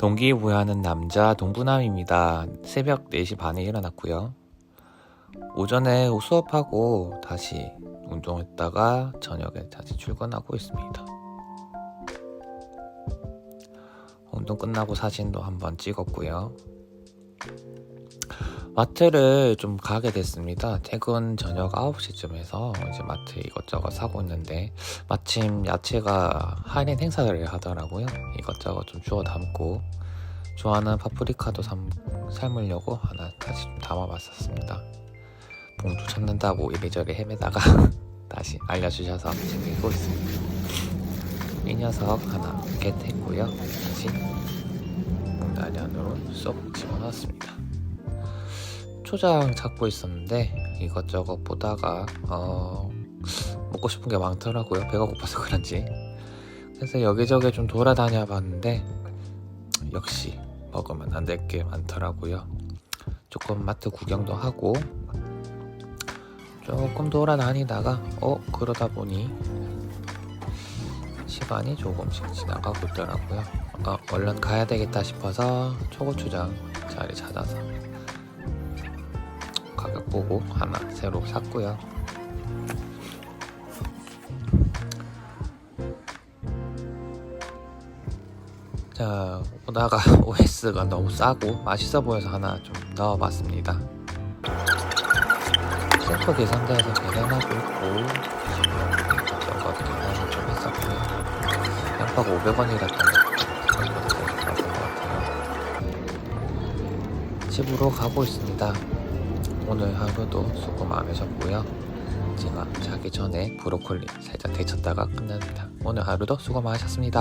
동기부여하는 남자 동부남입니다. 새벽 4시 반에 일어났고요. 오전에 수업하고 다시 운동했다가 저녁에 다시 출근하고 있습니다. 운동 끝나고 사진도 한번 찍었고요. 마트를 좀 가게 됐습니다. 퇴근 저녁 9시쯤 해서 이제 마트 이것저것 사고 있는데 마침 야채가 할인 행사를 하더라고요. 이것저것 좀 주워 담고 좋아하는 파프리카도 삶, 삶으려고 하나 다시 좀 담아봤었습니다. 봉투 찾는다고 이리저리 헤매다가 다시 알려주셔서 챙기고 있습니다. 이 녀석 하나 겟했고요. 다시 봉다리 안으로 쏙 집어넣었습니다. 초장 찾고 있었는데 이것저것 보다가 어, 먹고 싶은 게 많더라고요. 배가 고파서 그런지. 그래서 여기저기 좀 돌아다녀 봤는데 역시 먹으면 안 될 게 많더라고요. 조금 마트 구경도 하고 조금 돌아다니다가 어 그러다 보니 시간이 조금씩 지나가고 있더라고요. 어, 얼른 가야 되겠다 싶어서 초고추장 자리 찾아서 가격 보고 하나 새로 샀고요. 자 오다가 OS가 너무 싸고 맛있어 보여서 하나 좀 넣어봤습니다. 셀프 계산대에서 계산하고 있고 저거 계산을 좀 했었고요. 양파가 500원이랬던 것 같아요. 집으로 가고 있습니다. 오늘 하루도 수고 많으셨고요. 제가 자기 전에 브로콜리 살짝 데쳤다가 끝납니다. 오늘 하루도 수고 많으셨습니다.